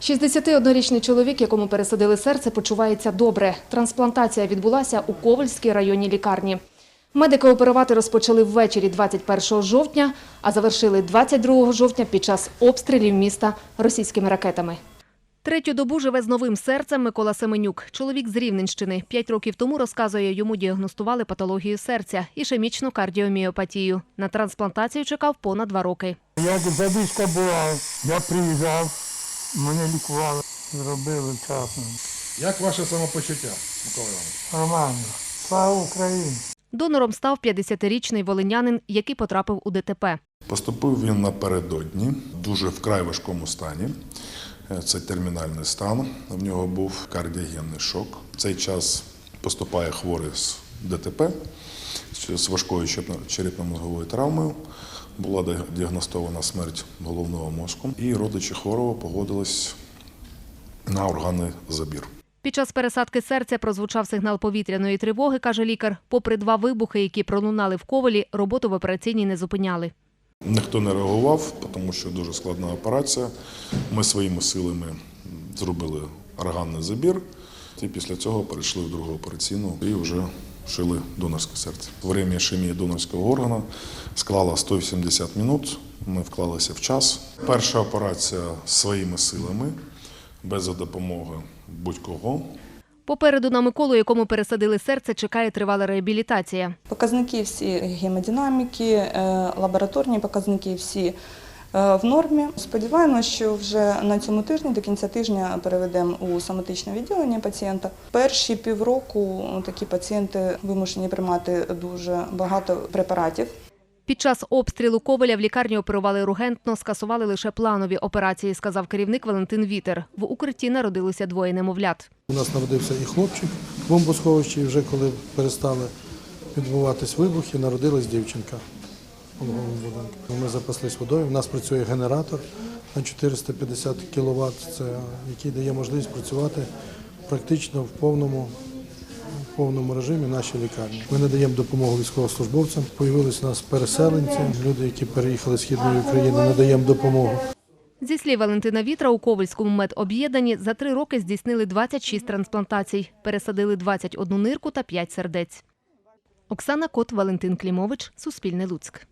61-річний чоловік, якому пересадили серце, почувається добре. Трансплантація відбулася у Ковальській районній лікарні. Медики оперувати розпочали ввечері 21 жовтня, а завершили 22 жовтня під час обстрілів міста російськими ракетами. Третю добу живе з новим серцем Микола Семенюк. Чоловік з Рівненщини. П'ять років тому, розказує, йому діагностували патологію серця – ішемічну кардіоміопатію. На трансплантацію чекав понад два роки. Як задишка була, я приїжджав, мене лікували, зробили вчасно. Як ваше самопочуття, Микола Іванович? Нормально. Слава Україні! Донором став 50-річний волинянин, який потрапив у ДТП. Поступив він напередодні, дуже вкрай важкому стані. Е, Це термінальний стан. В нього був кардіогенний шок. В цей час поступає хворий з ДТП з важкою черепно- черепно-мозговою травмою. Була діагностована смерть головного мозку, і родичі хворого погодились на органний забір. Під час пересадки серця прозвучав сигнал повітряної тривоги, каже лікар. Попри два вибухи, які пролунали в ковалі, роботу в операційній не зупиняли. Ніхто не реагував, тому що дуже складна операція. Ми своїми силами зробили органний забір, і після цього перейшли в другу операційну і вже шили донорське серце. Время ішемії донорського органу склала 180 минут. Ми вклалися в час. Перша операція своїми силами, без допомоги будь-кого. Попереду на Миколу, якому пересадили серце, чекає тривала реабілітація. Показники всі гемодинаміки, е, лабораторні показники всі в нормі. Сподіваємося, що вже на цьому тижні, до кінця тижня, переведемо у соматичне відділення пацієнта. Перші півроку такі пацієнти вимушені приймати дуже багато препаратів. Під час обстрілу Коваля в лікарні оперували ургентно, скасували лише планові операції, сказав керівник Валентин Вітер. В укритті народилося двоє немовлят. У нас народився і хлопчик в бомбосховищі, і вже коли перестали відбуватись вибухи, народилась дівчинка. Ми запаслись водою. У нас працює генератор на 450 кВт, це, який дає можливість працювати практично в повному, в повному режимі нашій лікарні. Ми надаємо допомогу військовослужбовцям. Появились у нас переселенці, люди, які переїхали з східної України, надаємо допомогу. Зі слів Валентина Вітра, у Ковальському медоб'єднанні за три роки здійснили 26 трансплантацій, пересадили 21 нирку та 5 сердець. Оксана Кот, Валентин Клімович, Суспільне Луцьк.